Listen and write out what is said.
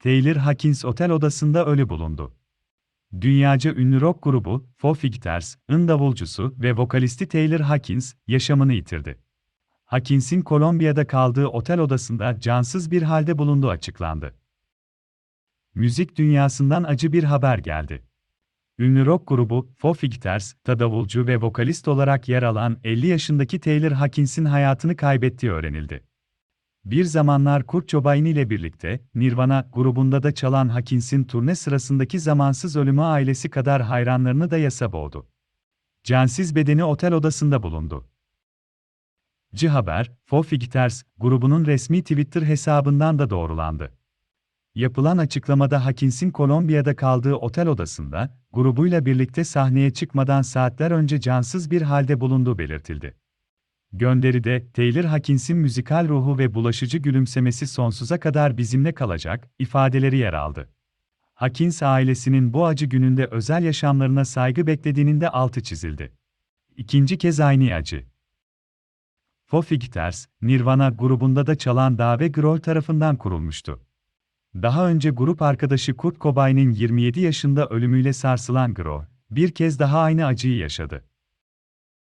Taylor Hawkins otel odasında ölü bulundu. Dünyaca ünlü rock grubu, Foo Fighters'ın davulcusu ve vokalisti Taylor Hawkins, yaşamını yitirdi. Hawkins'in Kolombiya'da kaldığı otel odasında cansız bir halde bulunduğu açıklandı. Müzik dünyasından acı bir haber geldi. Ünlü rock grubu, Foo Fighters, davulcu ve vokalist olarak yer alan 50 yaşındaki Taylor Hawkins'in hayatını kaybettiği öğrenildi. Bir zamanlar Kurt Cobain ile birlikte, Nirvana grubunda da çalan Hawkins'in turne sırasındaki zamansız ölümü ailesi kadar hayranlarını da yasa boğdu. Cansiz bedeni otel odasında bulundu. C Haber, Foo Fighters grubunun resmi Twitter hesabından da doğrulandı. Yapılan açıklamada Hawkins'in Kolombiya'da kaldığı otel odasında, grubuyla birlikte sahneye çıkmadan saatler önce cansız bir halde bulunduğu belirtildi. Gönderide, Taylor Hawkins'in müzikal ruhu ve bulaşıcı gülümsemesi sonsuza kadar bizimle kalacak, ifadeleri yer aldı. Hawkins ailesinin bu acı gününde özel yaşamlarına saygı beklediğinin de altı çizildi. İkinci kez aynı acı. Foo Fighters, Nirvana grubunda da çalan Dave Grohl tarafından kurulmuştu. Daha önce grup arkadaşı Kurt Cobain'in 27 yaşında ölümüyle sarsılan Grohl, bir kez daha aynı acıyı yaşadı.